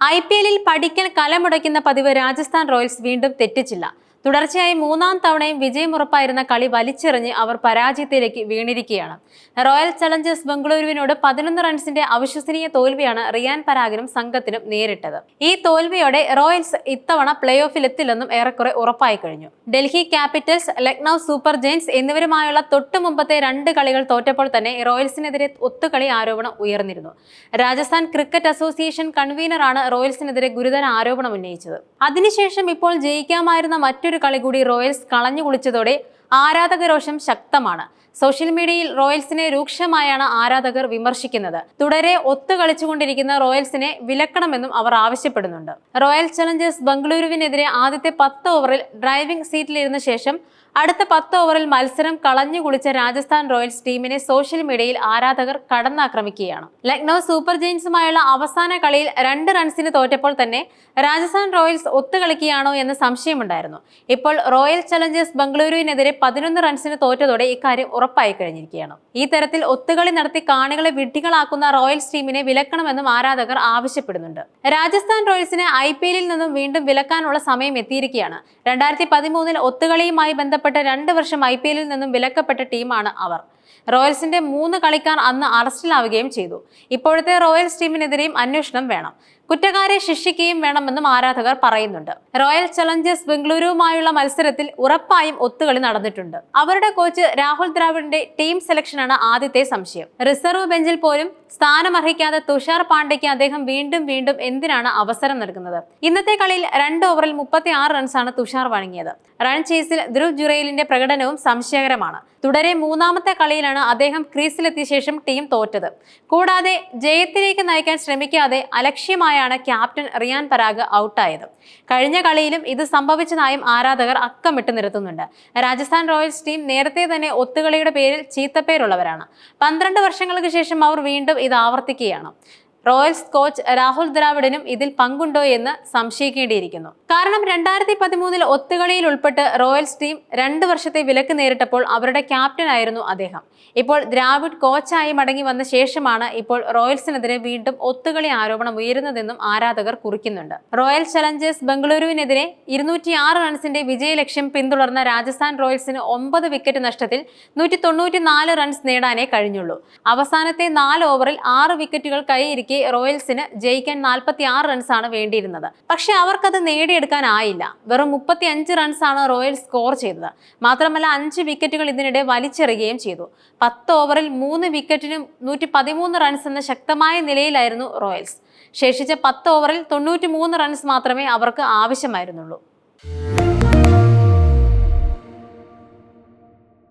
I P എല്ലിൽ പഠിക്കൽ കലമുടയ്ക്കുന്ന പതിവ് രാജസ്ഥാൻ റോയൽസ് വീണ്ടും തെറ്റിച്ചില്ല. തുടർച്ചയായി മൂന്നാം തവണയും വിജയമുറപ്പായിരുന്ന കളി വലിച്ചെറിഞ്ഞ് അവർ പരാജയത്തിലേക്ക് വീണിരിക്കുകയാണ്. റോയൽ ചലഞ്ചേഴ്സ് ബംഗളൂരുവിനോട് പതിനൊന്ന് റൺസിന്റെ അവിശ്വസനീയ തോൽവിയാണ് റിയാൻ പരാഗിനും സംഘത്തിനും നേരിട്ടത്. ഈ തോൽവിയോടെ റോയൽസ് ഇത്തവണ പ്ലേ ഓഫിൽ എത്തില്ലെന്നും ഏറെക്കുറെ ഉറപ്പായി കഴിഞ്ഞു. Delhi capitals Lucknow super giants എന്നിവരുമായുള്ള തൊട്ടു മുമ്പത്തെ രണ്ട് കളികൾ തോറ്റപ്പോൾ തന്നെ റോയൽസിനെതിരെ ഒത്തുകളി ആരോപണം ഉയർന്നിരുന്നു. രാജസ്ഥാൻ ക്രിക്കറ്റ് അസോസിയേഷൻ കൺവീനറാണ് റോയൽസിനെതിരെ ഗുരുതര ആരോപണം ഉന്നയിച്ചത്. അതിനുശേഷം ഇപ്പോൾ ജയിക്കാമായിരുന്ന മറ്റൊരു കളി കൂടി റോയൽസ് കളഞ്ഞു കുളിച്ചതോടെ ആരാധക രോഷം ശക്തമാണ്. സോഷ്യൽ മീഡിയയിൽ റോയൽസിനെ രൂക്ഷമായാണ് ആരാധകർ വിമർശിക്കുന്നത്. തുടരെ ഒത്തുകളിച്ചുകൊണ്ടിരിക്കുന്ന റോയൽസിനെ വിലക്കണമെന്നും അവർ ആവശ്യപ്പെടുന്നുണ്ട്. റോയൽ ചലഞ്ചേഴ്സ് ബംഗളൂരുവിനെതിരെ ആദ്യത്തെ പത്ത് ഓവറിൽ ഡ്രൈവിംഗ് സീറ്റിലിരുന്ന ശേഷം അടുത്ത പത്ത് ഓവറിൽ മത്സരം കളഞ്ഞു കുളിച്ച രാജസ്ഥാൻ റോയൽസ് ടീമിനെ സോഷ്യൽ മീഡിയയിൽ ആരാധകർ കടന്നാക്രമിക്കുകയാണ്. ലക്നൗ സൂപ്പർ ജെയിൻസുമായുള്ള അവസാന കളിയിൽ രണ്ട് റൺസിന് തോറ്റപ്പോൾ തന്നെ രാജസ്ഥാൻ റോയൽസ് ഒത്തുകളിക്കുകയാണോ എന്ന് സംശയമുണ്ടായിരുന്നു. ഇപ്പോൾ റോയൽ ചലഞ്ചേഴ്സ് ബംഗളൂരുവിനെതിരെ പതിനൊന്ന് റൺസിന് തോറ്റതോടെ ഇക്കാര്യം ഉറപ്പായി കഴിഞ്ഞിരിക്കുകയാണ്. ഈ തരത്തിൽ ഒത്തുകളി നടത്തി കാണികളെ വിഡ്ഢികളാക്കുന്ന റോയൽസ് ടീമിനെ വിലക്കണമെന്നും ആരാധകർ ആവശ്യപ്പെടുന്നുണ്ട്. രാജസ്ഥാൻ റോയൽസിനെ ഐ പി എല്ലിൽ നിന്നും വീണ്ടും വിലക്കാനുള്ള സമയം എത്തിയിരിക്കുകയാണ്. രണ്ടായിരത്തി പതിമൂന്നിൽ ഒത്തുകളിയുമായി ബന്ധപ്പെട്ട് രണ്ട് വർഷം ഐ പി എല്ലിൽ നിന്നും വിലക്കപ്പെട്ട ടീമാണ് അവർ. റോയൽസിന്റെ മൂന്ന് കളിക്കാർ അന്ന് അറസ്റ്റിലാവുകയും ചെയ്തു. ഇപ്പോഴത്തെ റോയൽസ് ടീമിനെതിരെയും അന്വേഷണം വേണം. കുറ്റക്കാരെ ശിക്ഷിക്കുകയും വേണമെന്നും ആരാധകർ പറയുന്നുണ്ട്. റോയൽ ചലഞ്ചേഴ്സ് ബംഗളൂരുവുമായുള്ള മത്സരത്തിൽ ഉറപ്പായും ഒത്തുകളി നടന്നിട്ടുണ്ട്. അവരുടെ കോച്ച് രാഹുൽ ദ്രാവിഡിന്റെ ടീം സെലക്ഷനാണ് ആദ്യത്തെ സംശയം. റിസർവ് ബെഞ്ചിൽ പോലും സ്ഥാനമർഹിക്കാതെ തുഷാർ പാണ്ഡ്യയ്ക്ക് അദ്ദേഹം വീണ്ടും വീണ്ടും എന്തിനാണ് അവസരം നൽകുന്നത്? ഇന്നത്തെ കളിയിൽ രണ്ട് ഓവറിൽ മുപ്പത്തി ആറ് റൺസാണ് തുഷാർ വഴങ്ങിയത്. റൺ ചേസിൽ ധ്രുവ് ജുറേലിന്റെ പ്രകടനവും സംശയകരമാണ്. തുടരെ മൂന്നാമത്തെ കളിയിലാണ് അദ്ദേഹം ക്രീസിലെത്തിയ ശേഷം ടീം തോറ്റത്. കൂടാതെ ജയത്തിലേക്ക് നയിക്കാൻ ശ്രമിക്കാതെ അലക്ഷ്യമായാണ് ക്യാപ്റ്റൻ റിയാൻ പരാഗ് ഔട്ടായത്. കഴിഞ്ഞ കളിയിലും ഇത് സംഭവിച്ചതായും ആരാധകർ അക്കമിട്ട് നിരത്തുന്നുണ്ട്. രാജസ്ഥാൻ റോയൽസ് ടീം നേരത്തെ തന്നെ ഒത്തുകളിയുടെ പേരിൽ ചീത്തപ്പേരുള്ളവരാണ്. പന്ത്രണ്ട് വർഷങ്ങൾക്ക് ശേഷം അവർ വീണ്ടും ഇത് ആവർത്തിക്കുകയാണ്. റോയൽസ് കോച്ച് രാഹുൽ ദ്രാവിഡിനും ഇതിൽ പങ്കുണ്ടോ എന്ന് സംശയിക്കേണ്ടിയിരിക്കുന്നു. കാരണം രണ്ടായിരത്തി പതിമൂന്നിൽ ഒത്തുകളിയിൽ ഉൾപ്പെട്ട് റോയൽസ് ടീം രണ്ട് വർഷത്തെ വിലക്ക് നേരിട്ടപ്പോൾ അവരുടെ ക്യാപ്റ്റൻ ആയിരുന്നു അദ്ദേഹം. ഇപ്പോൾ ദ്രാവിഡ് കോച്ചായി മടങ്ങി വന്ന ശേഷമാണ് ഇപ്പോൾ റോയൽസിനെതിരെ വീണ്ടും ഒത്തുകളി ആരോപണം ഉയരുന്നതെന്നും ആരാധകർ കുറിക്കുന്നുണ്ട്. റോയൽ ചലഞ്ചേഴ്സ് ബംഗളൂരുവിനെതിരെ ഇരുന്നൂറ്റി ആറ് റൺസിന്റെ വിജയലക്ഷ്യം പിന്തുടർന്ന രാജസ്ഥാൻ റോയൽസിന് ഒമ്പത് വിക്കറ്റ് നഷ്ടത്തിൽ നൂറ്റി തൊണ്ണൂറ്റി നാല് റൺസ് നേടാനേ കഴിഞ്ഞുള്ളൂ. അവസാനത്തെ നാല് ഓവറിൽ ആറ് വിക്കറ്റുകൾ കൈയിരിക്കെ റോയൽസിന് ജയിക്കാൻ നാൽപ്പത്തി ആറ് റൺസാണ് വേണ്ടിയിരുന്നത്. പക്ഷെ അവർക്കത് നേടിയെടുക്കാനായില്ല. വെറും മുപ്പത്തി അഞ്ച് റൺസാണ് റോയൽസ് സ്കോർ ചെയ്തത്. മാത്രമല്ല അഞ്ച് വിക്കറ്റുകൾ ഇതിനിടെ വലിച്ചെറിയുകയും ചെയ്തു. പത്ത് ഓവറിൽ മൂന്ന് വിക്കറ്റിനും നൂറ്റി പതിമൂന്ന് റൺസ് എന്ന ശക്തമായ നിലയിലായിരുന്നു റോയൽസ്. ശേഷിച്ച പത്ത് ഓവറിൽ തൊണ്ണൂറ്റി മൂന്ന് റൺസ് മാത്രമേ അവർക്ക് ആവശ്യമായിരുന്നുള്ളൂ.